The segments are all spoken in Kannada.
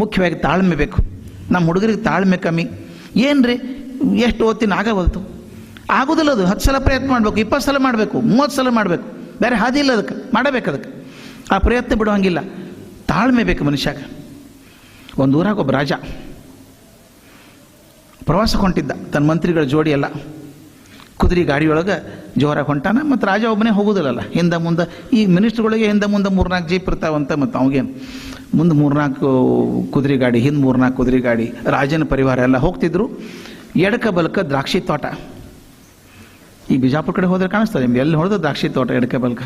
ಮುಖ್ಯವಾಗಿ ತಾಳ್ಮೆ ಬೇಕು. ನಮ್ಮ ಹುಡುಗರಿಗೆ ತಾಳ್ಮೆ ಕಮ್ಮಿ. ಏನ್ರಿ? ಎಷ್ಟು ಓದ್ತೀನಿ ಆಗವಲ್ತು ಆಗೋದಿಲ್ಲ ಅದು. ಹತ್ತು ಸಲ ಪ್ರಯತ್ನ ಮಾಡಬೇಕು, ಇಪ್ಪತ್ತು ಸಲ ಮಾಡಬೇಕು, ಮೂವತ್ತು ಸಲ ಮಾಡಬೇಕು. ಬೇರೆ ಹಾದಿ ಇಲ್ಲ ಅದಕ್ಕೆ. ಮಾಡಬೇಕು ಅದಕ್ಕೆ. ಆ ಪ್ರಯತ್ನ ಬಿಡುವಂಗಿಲ್ಲ ತಾಳ್ಮೆ ಬೇಕು ಮನುಷ್ಯಾಗ. ಒಂದು ಊರಾಗ ಒಬ್ಬ ರಾಜ ಪ್ರವಾಸಕ್ಕೆ ಹೊಂಟಿದ್ದ. ತನ್ನ ಮಂತ್ರಿಗಳ ಜೋಡಿ ಎಲ್ಲ. ಕುದುರೆ ಗಾಡಿಯೊಳಗೆ ಜೋರಾಗಿ ಹೊಂಟಾನ ಮತ್ತು ರಾಜ ಒಬ್ಬನೇ ಹೋಗೋದಿಲ್ಲಲ್ಲ. ಹಿಂದೆ ಮುಂದೆ ಈ ಮಿನಿಸ್ಟ್ರುಗಳಿಗೆ ಹಿಂದೆ ಮುಂದೆ ಮೂರ್ನಾಲ್ಕು ಜೀಪ್ ಇರ್ತಾವಂತ ಮತ್ತು ಅವಾಗೇನು. ಮುಂದೆ ಮೂರ್ನಾಲ್ಕು ಕುದುರೆ ಗಾಡಿ, ಹಿಂದೆ ಮೂರ್ನಾಲ್ಕು ಕುದುರೆ ಗಾಡಿ, ರಾಜನ ಪರಿವಾರ ಎಲ್ಲ ಹೋಗ್ತಿದ್ರು. ಎಡಕ ಬಲಕ ದ್ರಾಕ್ಷಿ ತೋಟ. ಈ ಬಿಜಾಪುರ ಕಡೆ ಹೋದ್ರೆ ಕಾಣಿಸ್ತದೆ ನಿಮ್ಗೆ, ಎಲ್ಲಿ ಹೊಡೆದು ದ್ರಾಕ್ಷಿ ತೋಟ, ಎಡಕ ಬಲಕ?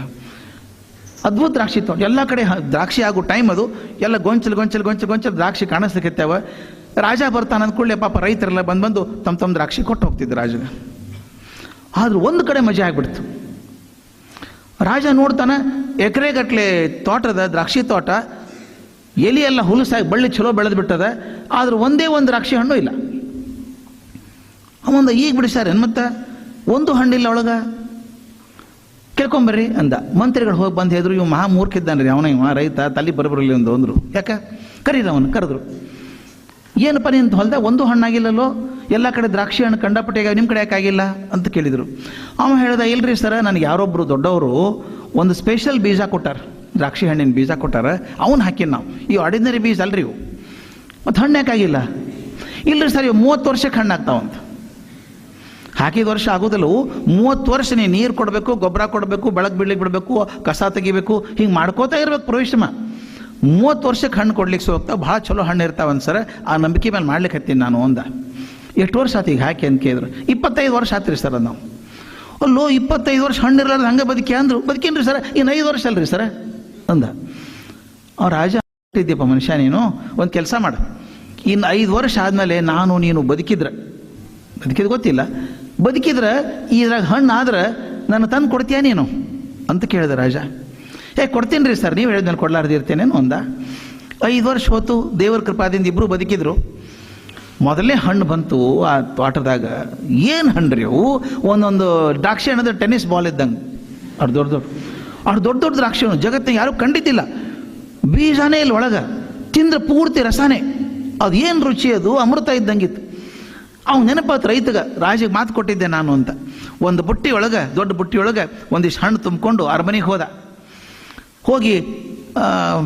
ಅದ್ಭುತ ದ್ರಾಕ್ಷಿ ತೋಟ. ಎಲ್ಲ ಕಡೆ ದ್ರಾಕ್ಷಿ ಆಗೋ ಟೈಮ್ ಅದು. ಎಲ್ಲ ಗೊಂಚಲು ಗೊಂಚಲು ಗೊಂಚಲು ಗೊಂಚಲು ದ್ರಾಕ್ಷಿ ಕಾಣಿಸ್ಲಿಕ್ಕೆತ್ತಾವ ರಾಜ ಬರ್ತಾನೆ ಅಂದ್ಕೊಳ್ಳಿ, ಪಾಪ ರೈತರೆಲ್ಲ ಬಂದು ಬಂದು ತಮ್ಮ ತಮ್ಮ ದ್ರಾಕ್ಷಿ ಕೊಟ್ಟು ಹೋಗ್ತಿದ್ರು ರಾಜ ಆದ್ರೂ ಒಂದು ಕಡೆ ಮಜಾ ಆಗ್ಬಿಡ್ತು. ರಾಜ ನೋಡ್ತಾನೆ, ಎಕರೆಗಟ್ಲೆ ತೋಟದ ದ್ರಾಕ್ಷಿ ತೋಟ ಎಲಿ ಎಲ್ಲ ಹುಲಸಾಗಿ ಬಳ್ಳಿ ಚಲೋ ಬೆಳೆದು ಬಿಟ್ಟದ, ಆದ್ರೆ ಒಂದೇ ಒಂದು ದ್ರಾಕ್ಷಿ ಹಣ್ಣು ಇಲ್ಲ. ಅವಂದ ಈಗ ಬಿಡಿಸ್ಯಾರ ಮತ್ತೆ? ಒಂದು ಹಣ್ಣಿಲ್ಲ ಒಳಗೆ. ಕೇಳ್ಕೊಂಬರ್ರಿ ಅಂದ. ಮಂತ್ರಿಗಳು ಹೋಗಿ ಬಂದು ಹೇಳಿದ್ರು ಇವ್ ಮಹಾ ಮೂರ್ಖಿದ್ದಾನ್ರಿ ಅವನ ಇವ ರೈತ, ತಲೆ ಬರಬರಲಿ ಒಂದು ಅಂದ್ರು. ಯಾಕ? ಕರೀರಿ ಅವನು ಕರೆದ್ರು. ಏನಪ್ಪ ನಿಂತ ಹೊಲ್ದ ಒಂದು ಹಣ್ಣಾಗಿಲ್ಲಲ್ಲೋ? ಎಲ್ಲ ಕಡೆ ದ್ರಾಕ್ಷಿ ಹಣ್ಣು ಕಂಡಪಟ್ಟೆ ನಿಮ್ಮ ಕಡೆ ಯಾಕಾಗಿಲ್ಲ ಅಂತ ಕೇಳಿದರು. ಅವ ಹೇಳ್ದ, ಇಲ್ರಿ ಸರ, ನನಗೆ ಯಾರೊಬ್ಬರು ದೊಡ್ಡವರು ಒಂದು ಸ್ಪೆಷಲ್ ಬೀಜ ಕೊಟ್ಟಾರ. ದ್ರಾಕ್ಷಿ ಹಣ್ಣಿನ ಬೀಜ ಕೊಟ್ಟಾರ ಅವನ್ನ ಹಾಕಿನ ನಾವು. ಈ ಆರ್ಡಿನರಿ ಬೀಜ ಅಲ್ರಿ ಇವು. ಮತ್ತು ಹಣ್ಣು ಯಾಕಾಗಿಲ್ಲ ಇಲ್ಲರಿ ಸರ್, ಇವು ಮೂವತ್ತು ವರ್ಷಕ್ಕೆ ಹಣ್ಣು ಆಗ್ತಾವಂತ ಹಾಕಿದ ವರ್ಷ ಆಗೋದಿಲ್ಲ ಮೂವತ್ತು ವರ್ಷ ನೀ ನೀರು ಕೊಡಬೇಕು, ಗೊಬ್ಬರ ಕೊಡಬೇಕು ಬೆಳಗ್ಗೆ ಬೀಳಲಿಕ್ಕೆ ಬಿಡಬೇಕು, ಕಸ ತೆಗಿಬೇಕು, ಹಿಂಗೆ ಮಾಡ್ಕೋತಾ ಇರ್ಬೇಕು ಪ್ರವೇಶಮ ಮೂವತ್ತು ವರ್ಷಕ್ಕೆ ಹಣ್ಣು ಕೊಡ್ಲಿಕ್ಕೆ ಹೋಗ್ತಾ ಭಾಳ ಚಲೋ ಹಣ್ಣು ಇರ್ತಾವಂತ ಸರ್, ಆ ನಂಬಿಕೆ ಮೇಲೆ ಮಾಡ್ಲಿಕ್ಕೆ ಹತ್ತೀನಿ ನಾನು ಅಂದ ಎಷ್ಟು ವರ್ಷ ಆತು ಈಗ ಹಾಕಿ ಅಂತ ಕೇಳಿದ್ರು. ಇಪ್ಪತ್ತೈದು ವರ್ಷ ಆತ್ರಿ ಸರ್ ನಾವು. ಅಲ್ಲೋ, ಇಪ್ಪತ್ತೈದು ವರ್ಷ ಹಣ್ಣು ಇರಲಾರ್ದು ಹಂಗೆ ಬದುಕಿ ಅಂದ್ರು. ಬದುಕೇನ್ರಿ ಸರ್ ಇನ್ನು ಐದು ವರ್ಷ ಅಲ್ರಿ ಸರ್? ಅಂದ. ಆ ರಾಜ ಇದ್ದೀಯಪ್ಪ ಮನುಷ್ಯ ನೀನು, ಒಂದು ಕೆಲಸ ಮಾಡ. ಇನ್ನು ಐದು ವರ್ಷ ಆದಮೇಲೆ ನಾನು ನೀನು ಬದುಕಿದ್ರೆ. ಬದುಕಿದ್ ಗೊತ್ತಿಲ್ಲ. ಬದುಕಿದ್ರೆ ಇದ್ರಾಗ ಹಣ್ಣು ಆದ್ರೆ ನಾನು ತಂದು ಕೊಡ್ತೀಯ ನೀನು? ಅಂತ ಕೇಳಿದೆ ರಾಜ. ಏ, ಕೊಡ್ತೀನಿ ರೀ ಸರ್, ನೀವು ಹೇಳಿದ್ಮೇಲೆ ನಾನು ಇರ್ತೇನೇನು ಅಂದ. ಐದು ವರ್ಷ ಹೊತ್ತು ದೇವರ ಕೃಪಾದಿಂದ ಇಬ್ಬರು ಬದುಕಿದ್ರು. ಮೊದಲೇ ಹಣ್ಣು ಬಂತು ಆ ತೋಟದಾಗ. ಏನು ಹಣ್ಣು ರೀ ಅವು? ಒಂದೊಂದು ದ್ರಾಕ್ಷಿ ಹಣ್ಣದ ಟೆನ್ನಿಸ್ ಬಾಲ್ ಇದ್ದಂಗೆ. ಅರ್ಧ ದೊಡ್ಡ ದೊಡ್ಡ. ಅಷ್ಟು ದೊಡ್ಡ ದೊಡ್ಡ ದ್ರಾಕ್ಷಿ ಹಣ್ಣು ಜಗತ್ತಿನ ಯಾರೂ ಕಂಡಿದ್ದಿಲ್ಲ. ಬೀಜನೇ ಇಲ್ಲ ಒಳಗೆ. ತಿಂದ್ರೆ ಪೂರ್ತಿ ರಸನೇ. ಅದು ಏನು ರುಚಿ ಅದು? ಅಮೃತ ಇದ್ದಂಗಿತ್ತು. ಅವ್ನು ನೆನಪಾತು ರೈತಗ, ರಾಜಿಗೆ ಮಾತು ಕೊಟ್ಟಿದ್ದೆ ನಾನು ಅಂತ. ಒಂದು ಬುಟ್ಟಿ ಒಳಗೆ, ದೊಡ್ಡ ಬುಟ್ಟಿ ಒಳಗೆ ಒಂದಿಷ್ಟು ಹಣ್ಣು ತುಂಬಿಕೊಂಡು ಅರಮನೆಗೆ ಹೋದ. ಹೋಗಿ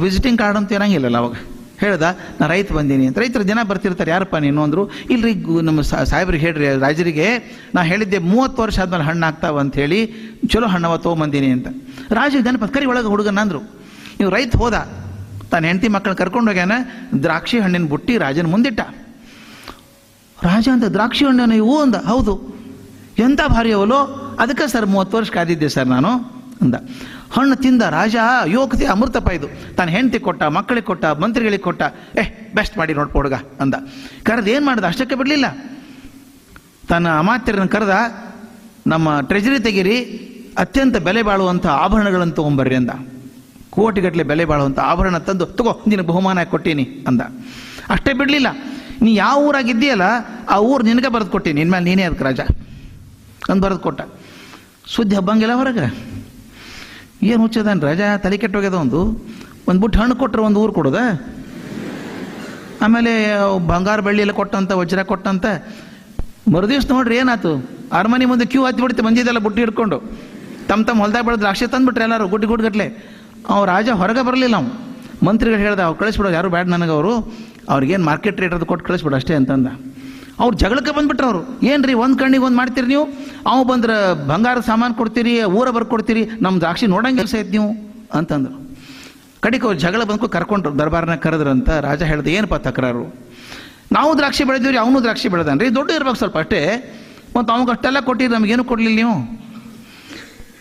ವಿಸಿಟಿಂಗ್ ಕಾರ್ಡ್ ಅಂತ ಇರಂಗಿಲ್ಲಲ್ಲ ಅವಾಗ. ಹೇಳ್ದ, ನಾ ರೈತ ಬಂದೀನಿ. ಅಂತ ರೈತರು ಜನ ಬರ್ತಿರ್ತಾರೆ, ಯಾರಪ್ಪ ನೀನು? ಅಂದರು, ಇಲ್ರಿ ನಮ್ಮ ಸಾಹೇಬ್ರಿಗೆ ಹೇಳ್ರಿ, ರಾಜರಿಗೆ ನಾ ಹೇಳಿದ್ದೆ ಮೂವತ್ತು ವರ್ಷ ಆದಮೇಲೆ ಹಣ್ಣು ಆಗ್ತಾವ ಅಂತ ಹೇಳಿ, ಚಲೋ ಹಣ್ಣವ ತೊಗೊಂಬಂದೀನಿ ಅಂತ. ರಾಜರಿಗೆ ಜನಪದ ಕರಿ ಒಳಗೆ ಹುಡುಗನ ಅಂದರು. ನೀವು ರೈತ ಹೋದ, ತಾನು ಹೆಂಡತಿ ಮಕ್ಕಳನ್ನ ಕರ್ಕೊಂಡು ಹೋಗ್ಯಾನ, ದ್ರಾಕ್ಷಿ ಹಣ್ಣಿನ ಬುಟ್ಟಿ ರಾಜನ ಮುಂದಿಟ್ಟ. ರಾಜ ಅಂತ ದ್ರಾಕ್ಷಿ ಹಣ್ಣನ್ನು ಇವು ಅಂದ. ಹೌದು. ಎಂಥ ಭಾರಿ ಅವಲೋ, ಅದಕ್ಕೆ ಸರ್ ಮೂವತ್ತು ವರ್ಷ ಕಾದಿದ್ದೆ ಸರ್ ನಾನು. ಅಂದ. ಹಣ್ಣು ತಿಂದ ರಾಜ ಯೋಗತೆ ಅಮೃತ ಇದು ತಾನು ಹೆಂಡತಿ ಕೊಟ್ಟ, ಮಕ್ಕಳಿಗೆ ಕೊಟ್ಟ, ಮಂತ್ರಿಗಳಿಗೆ ಕೊಟ್ಟ. ಏ ಬೆಸ್ಟ್ ಮಾಡಿ ನೋಡ್ಪ ಹುಡುಗ ಅಂದ. ಕರೆದು ಏನು ಮಾಡ್ದ? ಅಷ್ಟಕ್ಕೆ ಬಿಡಲಿಲ್ಲ. ತನ್ನ ಅಮಾತ್ಯರನ್ನು ಕರೆದ, ನಮ್ಮ ಟ್ರೆಜರಿ ತೆಗಿರಿ, ಅತ್ಯಂತ ಬೆಲೆ ಬಾಳುವಂಥ ಆಭರಣಗಳನ್ನು ತೊಗೊಂಬರ್ರಿ ಅಂದ. ಕೋಟಿಗಟ್ಟಲೆ ಬೆಲೆ ಬಾಳುವಂಥ ಆಭರಣ ತಂದು, ತಗೋ, ನಿನಗೆ ಬಹುಮಾನ ಕೊಟ್ಟೀನಿ ಅಂದ. ಅಷ್ಟೇ ಬಿಡಲಿಲ್ಲ. ನೀ ಯಾವ ಊರಾಗಿದ್ದೀಯಲ್ಲ, ಆ ಊರು ನಿನಗೆ ಬರೆದು ಕೊಟ್ಟೀನಿ ಇನ್ಮೇಲೆ ನೀನೇ ಅದಕ್ಕೆ ರಾಜ ಅಂದು ಬರೆದು ಕೊಟ್ಟ ಸುದ್ದಿ ಹಬ್ಬಂಗಿಲ್ಲ ಹೊರಗೆ. ಏನು ಹುಚ್ಚದಾನ ರಾಜ? ತಲೆ ಕೆಟ್ಟೋಗ್ಯದ ಒಂದು? ಒಂದು ಬುಟ್ಟು ಹಣ್ಣು ಕೊಟ್ಟರೆ ಒಂದು ಊರು ಕೊಡೋದ? ಆಮೇಲೆ ಬಂಗಾರ ಬೆಳ್ಳಿ ಎಲ್ಲ ಕೊಟ್ಟಂತ, ವಜ್ರ ಕೊಟ್ಟಂತ. ಮರುದಿವ್ಸ ನೋಡ್ರಿ ಏನಾಯ್ತು ಅರಮನೆ ಮುಂದೆ ಕ್ಯೂ ಹತ್ತಿ ಬಿಡ್ತೆ ಮಂದಿದೆಲ್ಲ ಬುಟ್ಟಿ ಹಿಡ್ಕೊಂಡು. ತಮ್ಮ ತಮ್ಮ ಹೊಲ್ದಾಗ ಬೆಳೆದು ದ್ರಾಕ್ಷಿ ತಂದುಬಿಟ್ರೆ ಎಲ್ಲರೂ ಗುಡ್ಡಿ ಗುಡ್ಗಟ್ಲೆ ಅವ್ರು ರಾಜ ಹೊರಗೆ ಬರಲಿಲ್ಲ ಅವ್ನು ಮಂತ್ರಿಗಳು ಹೇಳ್ದ, ಅವ್ರು ಕಳಿಸ್ಬಿಡೋದು ಯಾರು ಬ್ಯಾಡ್ ನನಗೆ ಅವರು. ಅವ್ರಿಗೇನು ಮಾರ್ಕೆಟ್ ರೇಟ್ ಅದು ಕೊಟ್ಟು ಕಳಿಸ್ಬಿಡು ಅಷ್ಟೇ ಅಂತಂದ. ಅವ್ರು ಜಗಳಕ್ಕೆ ಬಂದ್ಬಿಟ್ರು ಅವರು. ಏನು ರೀ ಒಂದು ಕಣ್ಣಿಗೆ ಒಂದು ಮಾಡ್ತೀರಿ ನೀವು? ಅವು ಬಂದ್ರೆ ಬಂಗಾರ ಸಾಮಾನು ಕೊಡ್ತೀರಿ, ಊರ ಬರ್ಕೊಡ್ತೀರಿ ನಮ್ಮ ದ್ರಾಕ್ಷಿ ನೋಡಂಗೆ ಕೆಲಸ ಐತೆ ನೀವು? ಅಂತಂದ್ರು. ಕಡೆಗೆ ಅವ್ರು ಜಗಳ ಬಂದ್ಕೊ ಕರ್ಕೊಂಡ್ರು, ದರ್ಬಾರ್ನ ಕರೆದ್ರಂತ ರಾಜ ಹೇಳ್ದೆ, ಏನಪ್ಪ ತಕರಾರು? ನಾವು ದ್ರಾಕ್ಷಿ ಬೆಳೆದಿವ್ರಿ, ಅವನು ದ್ರಾಕ್ಷಿ ಬೆಳೆದಾನ್ರಿ. ದೊಡ್ಡ ಇರ್ಬೇಕು ಸ್ವಲ್ಪ ಅಷ್ಟೇ. ಮತ್ತು ಅವ್ನಿಗೆ ಅಷ್ಟೆಲ್ಲ ಕೊಟ್ಟಿರಿ ನಮಗೇನು ಕೊಡಲಿಲ್ಲ ನೀವು?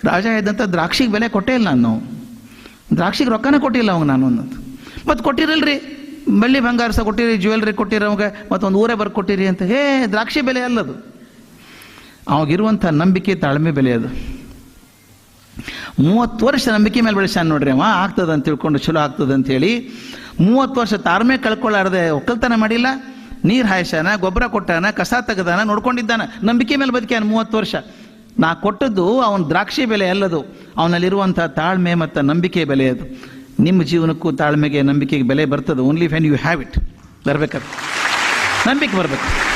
ರಾಜ ಇದ್ದಂಥ ದ್ರಾಕ್ಷಿಗೆ ಬೆಲೆ ಕೊಟ್ಟೇ ಇಲ್ಲ ನಾನು. ದ್ರಾಕ್ಷಿಗೆ ರೊಕ್ಕನೇ ಕೊಟ್ಟಿಲ್ಲ ಅವ್ನು ನಾನು ಅನ್ನೋದು. ಮತ್ತು ಕೊಟ್ಟಿರಲ್ರಿ. ಬೆಳ್ಳಿ ಬಂಗಾರ ಸಹ ಕೊಟ್ಟಿರಿ ಜ್ಯುವೆಲ್ರಿ ಕೊಟ್ಟಿರಿ ಅವಾಗ ಮತ್ತೊಂದು ಊರೇ ಬರ್ದು ಕೊಟ್ಟಿರಿ ಅಂತ. ಹೇ, ದ್ರಾಕ್ಷಿ ಬೆಲೆ ಅಲ್ಲದು. ಅವಾಗಿರುವಂಥ ನಂಬಿಕೆ ತಾಳ್ಮೆ ಬೆಲೆ ಅದು. ಮೂವತ್ತು ವರ್ಷ ನಂಬಿಕೆ ಮೇಲೆ ಬೆಳೆಸಾನ ನೋಡ್ರಿ ಅವ, ಆಗ್ತದೆ ಅಂತ ತಿಳ್ಕೊಂಡು ಚಲೋ ಆಗ್ತದೆ ಅಂತ ಹೇಳಿ, ಮೂವತ್ತು ವರ್ಷ ತಾಳ್ಮೆ ಕಳ್ಕೊಳ್ಳಾರ್ದೆ ಒಕ್ಕಲ್ತನ ಮಾಡಿಲ್ಲ, ನೀರು ಹಾಯ್ಸಾನ ಗೊಬ್ಬರ ಕೊಟ್ಟಾನ, ಕಸ ತೆಗೆದಾನ, ನೋಡ್ಕೊಂಡಿದ್ದಾನ, ನಂಬಿಕೆ ಮೇಲೆ ಬದುಕ್ಯಾನ ಮೂವತ್ತು ವರ್ಷ. ನಾ ಕೊಟ್ಟದ್ದು ಅವನ ದ್ರಾಕ್ಷಿ ಬೆಲೆ ಅಲ್ಲದು, ಅವನಲ್ಲಿರುವಂಥ ತಾಳ್ಮೆ ಮತ್ತು ನಂಬಿಕೆ ಬೆಲೆ ಅದು. ನಿಮ್ಮ ಜೀವನಕ್ಕೂ ತಾಳ್ಮೆಗೆ ನಂಬಿಕೆಗೆ ಬೆಲೆ ಬರ್ತದೆ. Only fan you have it ಬರ್ಬೇಕಾದ್ರೆ ನಂಬಿಕೆ ಬರಬೇಕು.